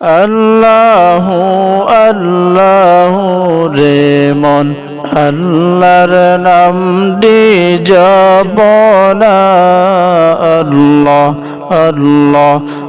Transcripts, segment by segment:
আল্লাহ আল্লাহ রে মন আল্লাহর নাম দি যাব না আল্লাহ আল্লাহ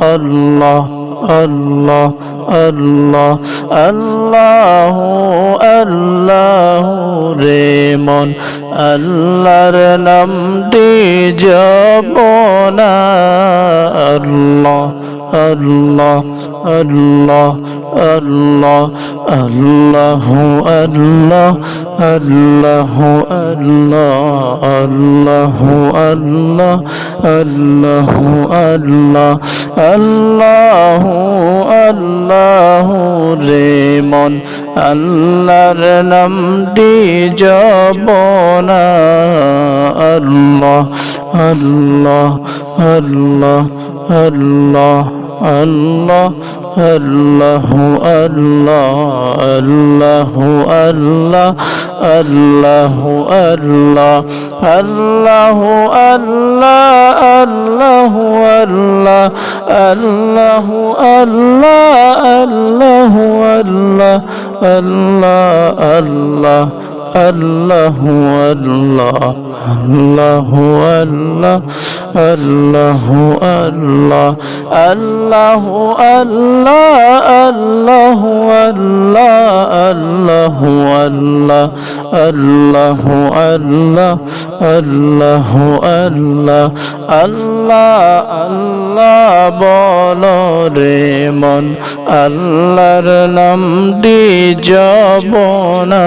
আল্লাহ আল্লাহ আল্লাহ আল্লাহ আল্লাহ রে মন। আল্লাহর নাম দি যাব আল্লাহ আল্লাহ আল্লাহ আল্লাহ আল্লাহ আল্লাহ আল্লাহ আল্লাহ আল্লাহ আল্লাহ আল্লাহ আল্লাহ আল্লাহ রে মন। আল্লাহর নাম দি যাব না আল্লাহ আল্লাহ আল্লাহ আল্লাহ আল্লাহ আল্লাহ আল্লাহ আল্লাহ আল্লাহ আল্লাহ আল্লাহ আল্লাহ আল্লাহ আল্লাহ আল্লাহ আল্লাহ আল্লাহ আল্লাহ আল্লাহ আল্লাহ আল্লাহ আল্লাহ আল্লাহ আল্লাহ আল্লাহ আল্লাহ আল্লাহ আল্লাহ আল্লাহ আল্লাহ আল্লাহ আল্লাহ আল্লাহ আল্লাহ আল্লাহ আল্লাহ আল্লাহ বল রে মন, আল্লাহর নাম দি যাব না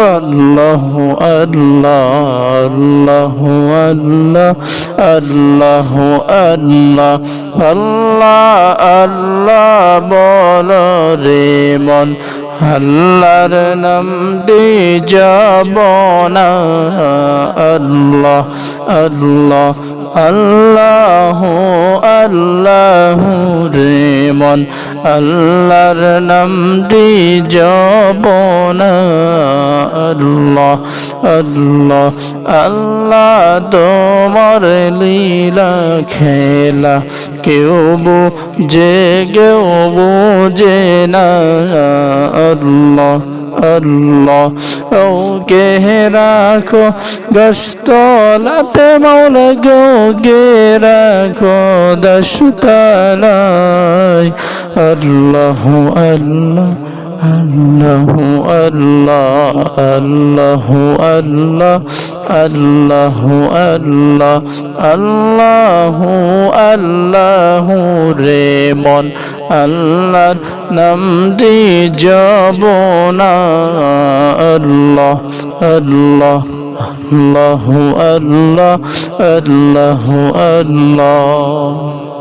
আল্লাহ আল্লাহ আল্লাহ আল্লাহ আল্লাহ আল্লাহ আল্লাহ বল রে মন আল্লাহর নাম দি যাব না আল্লাহ আল্লাহ আল্লাহ আল্লাহ রে মন আল্লাহর নাম দি যাব না আল্লাহ আল্লাহ আল্লাহ তোমার লীলা খেলা, কেউ বুঝে কেউ বুঝে না, আল্লাহ। আল্লাহ ওকে রাখো গস্তলাতে মৌল গো গে রাখো, দশতলায় আল্লাহ আল্লাহ আল্লাহ আল্লাহ আল্লাহ আল্লাহ আল্লাহ আল্লাহ আল্লাহ আল্লাহ রে মন, আল্লাহর নাম দি যাব না আল্লাহ আল্লাহ আল্লাহ আল্লাহ আল্লাহ আল্লাহ।